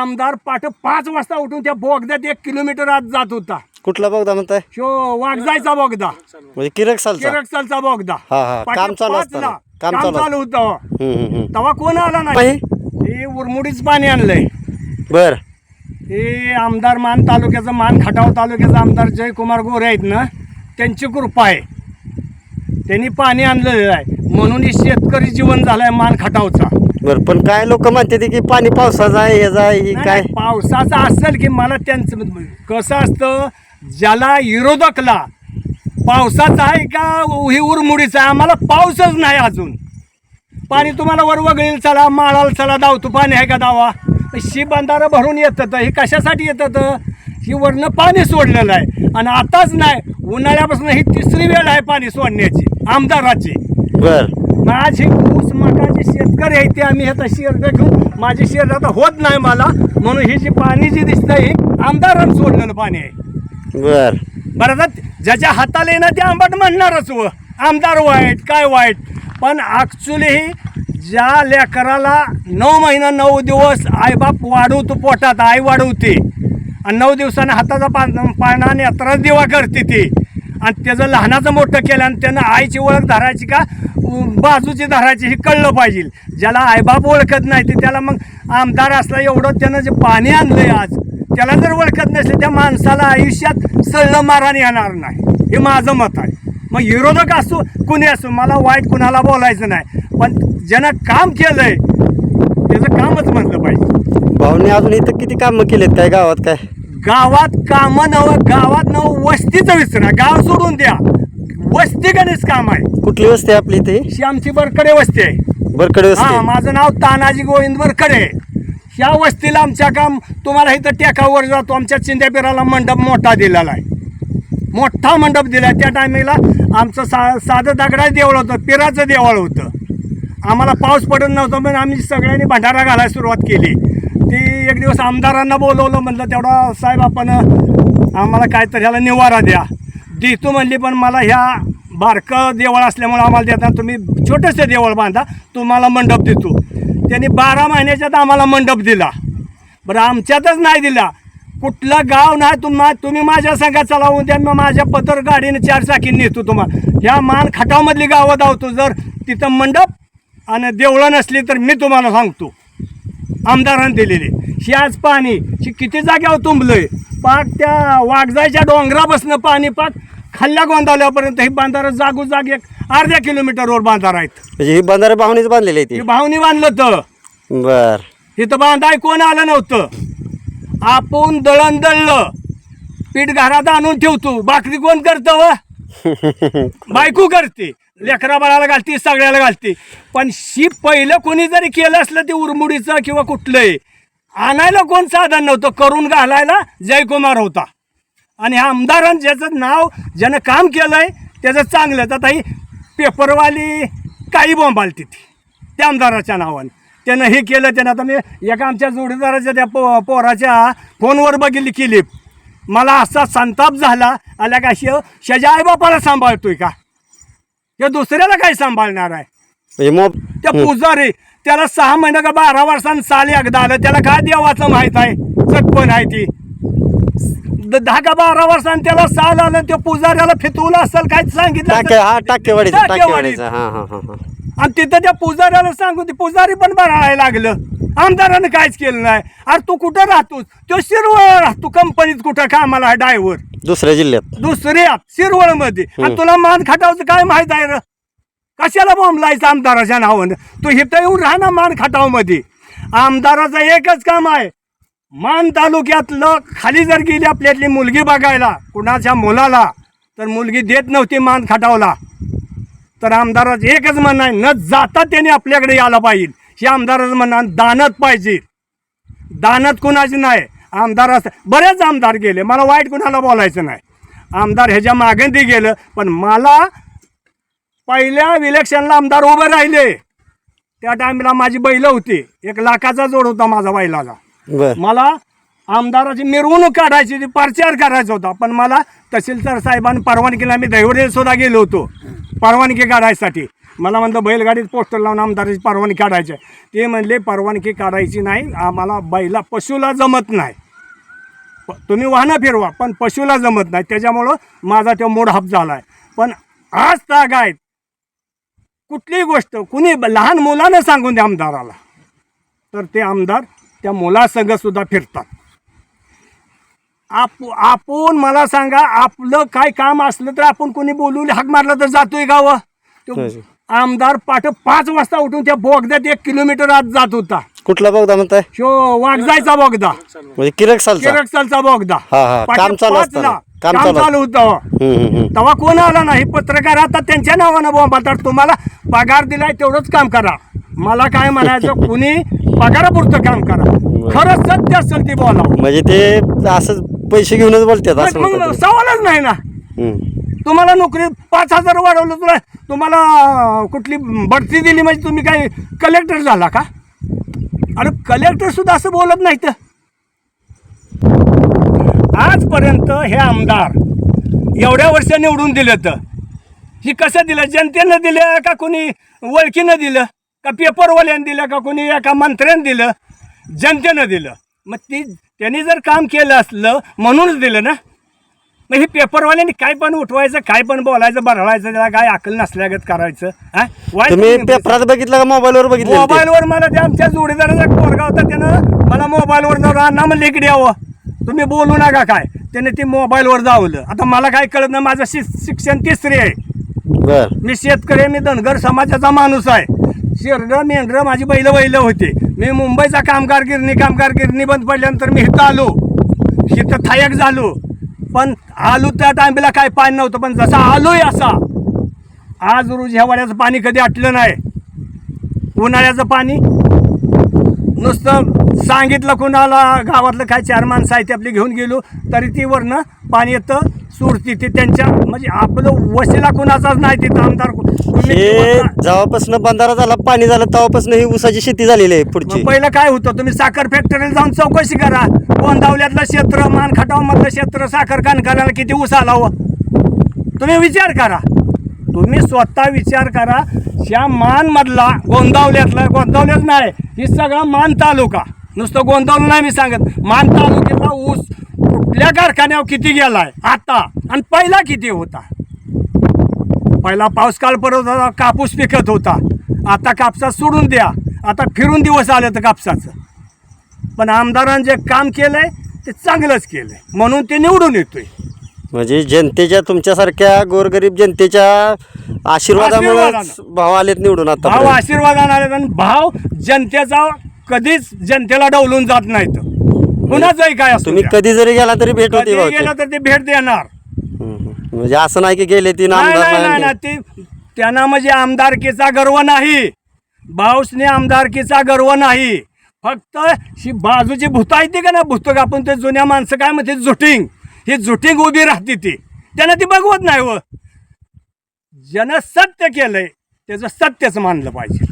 आमदार पाठ पाच वाजता उठून त्या बोगद्यात एक किलोमीटर आत जात होता. कुठला बोगदा म्हणताय? शो वाघजायचा बोगदा. म्हणजे किरक सालचा? केरकचालचा बोगदा. हा, हा. पाठी काम चालू पाचला. असताना. काम काम चालू चालू होतं हम्म, हम्म, हम्म. तेव्हा कोण आला नाही? हे उरमुडीच पाणी आणलंय. बर. हे आमदार मान तालुक्याचं मान खटाव तालुक्याचा आमदार जयकुमार गोरे आहेत ना त्यांची कृपा आहे. त्यांनी पाणी आणलेलं आहे. म्हणून हे शेतकरी जीवन झालंय मान खटावचा. बर पण काय लोक म्हणते ते की पाणी पावसाचं आहे याचा आहे ही काय नाही, पावसाचं असेल की मला त्यांचं कसं असतं ज्याला विरोधकला पावसाचं आहे का ही उरमुडीचं आहे? आम्हाला पाऊसच नाही अजून. पाणी तुम्हाला वर वगळील चला माळाला चला धावतो पाणी आहे का दावा? शी बंधारं भरून येतं हे कशासाठी येतं ही वरनं पाणी सोडलेलं आहे. आणि आताच नाही उन्हाळ्यापासून ही तिसरी वेळ आहे पाणी सोडण्याची आमदाराची. बर. माझी ऊस मकाचे शेतकरी आहे ते आम्ही आता शेर घेऊन माझी शेर आता होत नाही मला. म्हणून ही जी पाणी जी दिसतं ही आमदारानं सोडलेलं पाणी आहे. बर. बरं आता ज्याच्या हाताला येणं ते आंबट म्हणणारच व. आमदार वाईट काय वाईट. पण ॲक्च्युली ज्या लेकराला नऊ महिना नऊ दिवस आईबाप वाढवतो पोटात आई वाढवते. आणि नऊ दिवसानं हाताचा पा पाळणा आणि यात्रा देवा करते ती. आणि त्याचं लहानाचं मोठं केलं आणि त्यानं आईची ओळख धरायची का? बाजूची धरायची हे कळलं पाहिजे. ज्याला आईबाप ओळखत नाही ते त्याला मग आमदार असला एवढं त्यानं जे पाणी आणलंय आज त्याला जर ओळखत नसले त्या माणसाला आयुष्यात सळलं माराने येणार नाही. हे माझं मत आहे. मग विरोधक असो कुणी असो मला वाईट कुणाला बोलायचं नाही. पण ज्यानं काम केलंय त्याचं कामच म्हणलं पाहिजे. भाऊने अजून इथं किती कामं केलेत? काय गावात काय? गावात कामं नव गावात नव वस्तीचं विसरा. गाव सोडून द्या. वस्ती गणेश काम आहे. कुठली वस्ती आहे आपली इथे ही आमची बरकडे वस्ती आहे. बरकडे हा वस्ती माझं नाव तानाजी गोविंद बरकडे. ह्या वस्तीला आमच्या काम तुम्हाला इथं टेकावर जातो. आमच्या चिंध्यापिराला मंडप मोठा दिलेला आहे. मोठा मंडप दिला त्या टायमिंगला आमचं सा साधं दगडा देवळ होतं पिराचं देवळ होतं. आम्हाला पाऊस पडत नव्हता पण आम्ही सगळ्यांनी भंडारा घालायला सुरुवात केली. ती एक दिवस आमदारांना बोलवलं म्हणलं तेवढा साहेब आपण आम्हाला काहीतरी ह्याला निवारा द्या. देतो म्हणली पण मला ह्या बारकं देवळ असल्यामुळे आम्हाला देता तुम्ही छोटंसं देवळ बांधा तुम्हाला मंडप देतो. त्यांनी बारा महिन्याच्यात आम्हाला मंडप दिला. बरं आमच्यातच नाही दिला. कुठलं गाव नाही तुम्हा तुम्ही माझ्या संघात चालावून द्या. मग माझ्या पत्र गाडीने चार चाकीने नेतो तुम्हाला. ह्या मान खटावमधली गावं धावतो. जर तिथं मंडप आणि देवळं नसली तर मी तुम्हाला सांगतो. आमदारांनी दिलेली. ही आज पाणी ही किती जाग्यावर तुंबलंय? पाक त्या वाघजायच्या डोंगरापासून पाणी पाक खाल्ल्या गोंदावल्यापर्यंत ही बांधारं जागोजाग एक अर्ध्या किलोमीटरवर बांधार आहेत. म्हणजे ही बंधारे भावनेच बांधलेली आहे ती? भावनी बांधलं तर बर. इथं बांधाय कोण आलं नव्हतं? आपण दळण दळलं. पीठ घरात आणून ठेवतो. भाकरी कोण करतं व? बायको करते. लेकरा बाळाला घालते सगळ्याला घालते. पण शी पहिलं कोणी जरी केलं असलं ते उरमुडीचं किंवा कुठलंही आणायला कोण साधन नव्हतं करून घालायला जयकुमार होता. आणि ह्या आमदारांनी ज्याचं नाव ज्यानं काम केलंय त्याचं चांगलंच आता ही पेपरवाली काही बोंबालती तिथे त्या आमदाराच्या नावानं. त्यानं हे केलं त्यानं आता मी एका आमच्या जोडीदाराच्या त्या पो पोराच्या फोनवर बघितली क्लिप मला असा संताप झाला आल्या का शिव शेजा आईबापाला सांभाळतोय का? ते दुसऱ्याला काय सांभाळणार आहे? त्या पुजारी त्याला सहा महिने का बारा वर्षांनी साल एकदा आलं त्याला काय देवाचं माहीत आहे? चटपण आहे ती. द- दहा का बारा वर्षांनी त्याला साल आलं त्या पुजाऱ्याला फितवलं असेल काय सांगितलं टाके असेल? हा टाकेवाडीचा टाकेवाडीचं. टाकेवाडीचा. हा हा हा हा. आणि तिथं त्या पुजाऱ्याला सांगून ते पुजारी पण बघायला लागलं. आमदारानं काहीच केलं नाही. अरे तू कुठं राहतोस? तो शिरवळ राहतो. कंपनीत कुठं कामाला आहे ड्रायव्हर? दुसऱ्या जिल्ह्यात. दुसऱ्या शिरवळमध्ये आणि तुला मान खाटावचं काय माहीत आहे र? कशाला बॉम्ब लायचं आमदाराच्या नावानं? तू इथं येऊन राहा ना मान खाटावमध्ये आमदाराचं एकच काम आहे. मान तालुक्यातलं खाली जर गेली आपल्यातली मुलगी बघायला कुणाच्या मुलाला तर मुलगी देत नव्हती मान खाटावला. तर आमदाराचं एकच म्हणणं आहे न जाता त्याने आपल्याकडे यायला पाहिजे. हे आमदाराचं म्हणणं दानत पाहिजे. दानत कुणाची नाही? आमदार असं बरेच आमदार गेले मला वाईट कुणाला बोलायचं नाही. आमदार ह्याच्या मागंदी गेलं पण मला पहिल्या इलेक्शनला आमदार उभे राहिले. त्या टायमिला माझी बैल होती. एक लाखाचा जोड होता माझा बैलाचा. बर. मला आमदाराची मिरवणूक काढायची होती प्रचार करायचा होता पण मला तहसीलदार साहेबांनी परवानगीला मी दैवरे सुद्धा गेलो होतो. परवानगी काढायसाठी. मला म्हणलं बैलगाडीत पोस्टर लावून आमदाराची परवानगी काढायची. आहे. ते म्हणले परवानगी काढायची नाही आम्हाला बैला पशुला जमत नाही. प- तुम्ही वाहनं फिरवा पण पशुला जमत नाही. त्याच्यामुळं माझा तो मोडहाप झाला आहे पण आज तागायत कुठलीही गोष्ट कुणी लहान मुलानं सांगून द्या आमदाराला. तर ते आमदार त्या मुलासंग सुद्धा फिरतात. आप आपण मला सांगा आपलं काय काम असलं तर आपण कोणी बोलून हाक मारलं तर जातोय गाव तो आमदार पाठ पाच वाजता उठून त्या बोगद्यात एक किलोमीटर आत जात होता. कुठला बोगदा म्हणताय? शो वागजायचा बोगदा. म्हणजे किरक सालचा? केरकचालचा बोगदा. हा, हा. पाठी काम चालू पाचला. असताना. काम काम चालू चालू होतं हम्म, हम्म, हम्म. तेव्हा कोण आला नाही? पत्रकार आता त्यांच्या नावानं बोंबातात तुम्हाला पगार दिलाय तेवढंच काम करा. मला काय म्हणायचं? कुणी पगारापुरतं काम करा. खरंच सत्य असेल ते बोलावं. म्हणजे ते असं पैसे घेऊनच बोलतात असं मग म्हणतात. सवालच नाही ना. हम्म. तुम्हाला नोकरी पाच हजार वाढवलं तुला तुम्हाला अं, कुठली बढती दिली म्हणजे तुम्ही काय कलेक्टर झाला का? अरे कलेक्टर सुद्धा असं बोलत नाहीत. आजपर्यंत हे आमदार एवढ्या वर्ष निवडून दिलं तर. ही कसं दिलं? जनतेनं दिलं का कोणी ओळखीनं दिलं? का पेपरवाल्यानं दिलं? का कोणी एका मंत्र्यानं दिलं? जनतेनं दिलं. मग ती त्यांनी जर काम केलं असलं म्हणूनच दिलं ना? मग हे पेपरवाल्यांनी काय पण उठवायचं काय पण बोलायचं बरळायचं त्याला काय अकल नसल्यागत करायचं हा? तुम्ही. पेपरात बघितलं का मोबाईलवर बघितलं ते? मोबाईलवर मला ते आमच्या जोडीदाराचा पोरगा होता त्यानं मला मोबाईलवर जाऊन अण्णा म्हणले इकडे यावं. तुम्ही बोलू नका काय. त्याने ते मोबाईलवर जावलं. आता मला काय कळत नाही माझं शि शिक्षण तिसरी आहे. बर. मी शेतकरी आहे, मी धनगर समाजाचा माणूस आहे. शेरडं मेंढरं माझी बैल बैल होते. मी मुंबईचा कामगार गिरणी कामगार गिरणी बंद पडल्यानंतर मी इथं आलो. इथं थायक झालो. पण आलो त्या टायमेला काय पाणी नव्हतं पण जसा आलोय असा आज रोज ह्या वाड्याचं पाणी कधी आटलं नाही. उन्हाळ्याचं पाणी. नुसतं सांगितलं कुणाला गावातलं काय चार माणसं आहे ते आपली घेऊन गेलो तरी ती वरनं पाणी येतं. सुरती ते त्यांच्या म्हणजे आपलं वशिला कुणाचाच नाही तिथं आमदार तुम्ही हे जेव्हापासून बंधारा झाला पाणी झालं तेव्हापासून ही ऊसाची शेती झालेली आहे पुढची. मग पहिलं काय होतं तुम्ही साखर फॅक्टरीला जाऊन चौकशी करा. गोंदावल्यातलं क्षेत्र मान खटावमधलं क्षेत्र साखर कारखान्याला किती ऊस आला हो? तुम्ही विचार करा. तुम्ही स्वतः विचार करा ह्या मानमधला गोंदावल्यातला गोंदावल्याच नाही ही सगळा मान तालुका. नुसतं गोंदावलं नाही मी सांगत. मान तालुक्यातला ऊस कुठल्या कारखान्यावर किती गेलाय? आता. आणि पहिला किती होता? पहिला पाऊस काळ पडत होता कापूस पिकत होता. आता कापसात सोडून द्या. आता फिरून दिवस आले तर कापसाचं. पण आमदारांनी जे काम केलंय ते चांगलंच केलंय. म्हणून ते निवडून येतोय. म्हणजे जनतेच्या तुमच्यासारख्या गोरगरीब जनतेच्या आशीर्वादामुळे आशीर्वादानं. भाव आलेत निवडून भाव आता आशीर्वाद आणाले आणि भाव जनतेचा कधीच जनतेला डवलून जात नाहीत. कुणाचंही काय असतो तुम्ही कधी जरी गेला तरी भेट होती गेलं तर ते भेट देणार. म्हणजे असं नाही की गेले तीन नाही आमदार नाही नाही नाही नाही. ते त्यांना म्हणजे आमदारकीचा गर्व नाही. भाऊसने आमदारकीचा गर्व नाही. फक्त ही बाजूची भूत आहे ती का ना भूत आपण ते जुन्या माणसं काय म्हणते? जुटिंग. ही जुटिंग उभी राहते ती. त्यांना ती बघवत नाही व ज्यानं सत्य केलंय त्याचं सत्यच मानलं पाहिजे.